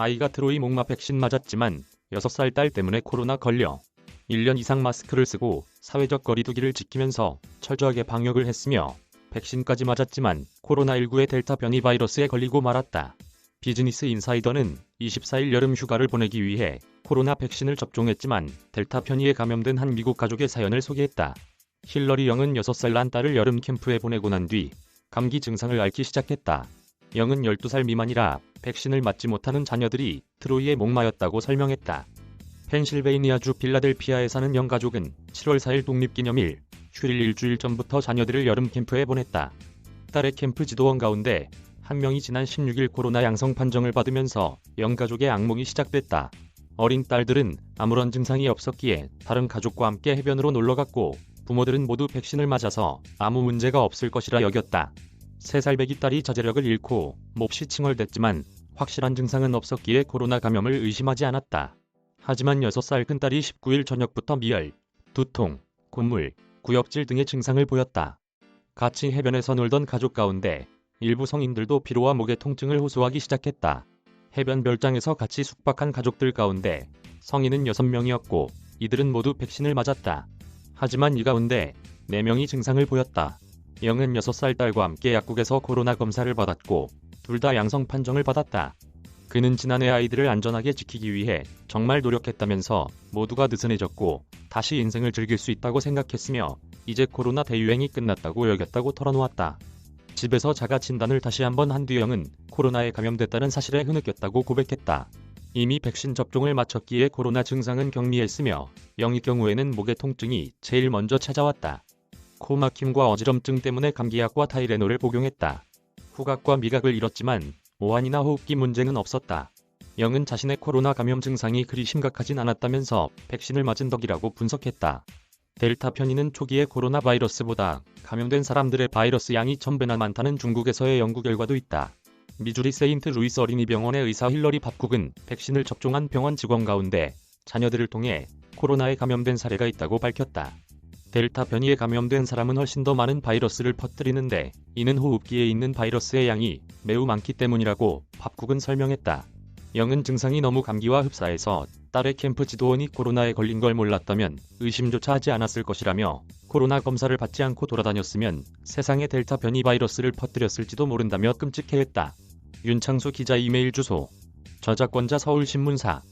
아이가 트로이 목마 백신 맞았지만 6살 딸 때문에 코로나 걸려 1년 이상 마스크를 쓰고 사회적 거리두기를 지키면서 철저하게 방역을 했으며 백신까지 맞았지만 코로나19의 델타 변이 바이러스에 걸리고 말았다. 비즈니스 인사이더는 24일 여름 휴가를 보내기 위해 코로나 백신을 접종했지만 델타 변이에 감염된 한 미국 가족의 사연을 소개했다. 힐러리 영은 6살 난 딸을 여름 캠프에 보내고 난 뒤 감기 증상을 앓기 시작했다. 영은 12살 미만이라 백신을 맞지 못하는 자녀들이 트로이의 목마였다고 설명했다. 펜실베이니아주 필라델피아에 사는 영 가족은 7월 4일 독립기념일 휴일 일주일 전부터 자녀들을 여름 캠프에 보냈다. 딸의 캠프 지도원 가운데 한 명이 지난 16일 코로나 양성 판정을 받으면서 영 가족의 악몽이 시작됐다. 어린 딸들은 아무런 증상이 없었기에 다른 가족과 함께 해변으로 놀러 갔고 부모들은 모두 백신을 맞아서 아무 문제가 없을 것이라 여겼다. 3살 배기 딸이 자제력을 잃고 몹시 칭얼댔지만 확실한 증상은 없었기에 코로나 감염을 의심하지 않았다. 하지만 6살 큰딸이 19일 저녁부터 미열, 두통, 콧물, 구역질 등의 증상을 보였다. 같이 해변에서 놀던 가족 가운데 일부 성인들도 피로와 목의 통증을 호소하기 시작했다. 해변 별장에서 같이 숙박한 가족들 가운데 성인은 6명이었고 이들은 모두 백신을 맞았다. 하지만 이 가운데 4명이 증상을 보였다. 영은 6살 딸과 함께 약국에서 코로나 검사를 받았고 둘 다 양성 판정을 받았다. 그는 지난해 아이들을 안전하게 지키기 위해 정말 노력했다면서 모두가 느슨해졌고 다시 인생을 즐길 수 있다고 생각했으며 이제 코로나 대유행이 끝났다고 여겼다고 털어놓았다. 집에서 자가 진단을 다시 한번 한 뒤 영은 코로나에 감염됐다는 사실에 흐느꼈다고 고백했다. 이미 백신 접종을 마쳤기에 코로나 증상은 경미했으며 영의 경우에는 목의 통증이 제일 먼저 찾아왔다. 코 막힘과 어지럼증 때문에 감기약과 타이레놀을 복용했다. 후각과 미각을 잃었지만 오한이나 호흡기 문제는 없었다. 영은 자신의 코로나 감염 증상이 그리 심각하진 않았다면서 백신을 맞은 덕이라고 분석했다. 델타 변이는 초기의 코로나 바이러스보다 감염된 사람들의 바이러스 양이 1000배나 많다는 중국에서의 연구 결과도 있다. 미주리 세인트 루이스 어린이병원의 의사 힐러리 밥국은 백신을 접종한 병원 직원 가운데 자녀들을 통해 코로나에 감염된 사례가 있다고 밝혔다. 델타 변이에 감염된 사람은 훨씬 더 많은 바이러스를 퍼뜨리는데 이는 호흡기에 있는 바이러스의 양이 매우 많기 때문이라고 밥국은 설명했다. 영은 증상이 너무 감기와 흡사해서 딸의 캠프 지도원이 코로나에 걸린 걸 몰랐다면 의심조차 하지 않았을 것이라며 코로나 검사를 받지 않고 돌아다녔으면 세상에 델타 변이 바이러스를 퍼뜨렸을지도 모른다며 끔찍해했다. 윤창수 기자 이메일 주소 저작권자 서울신문사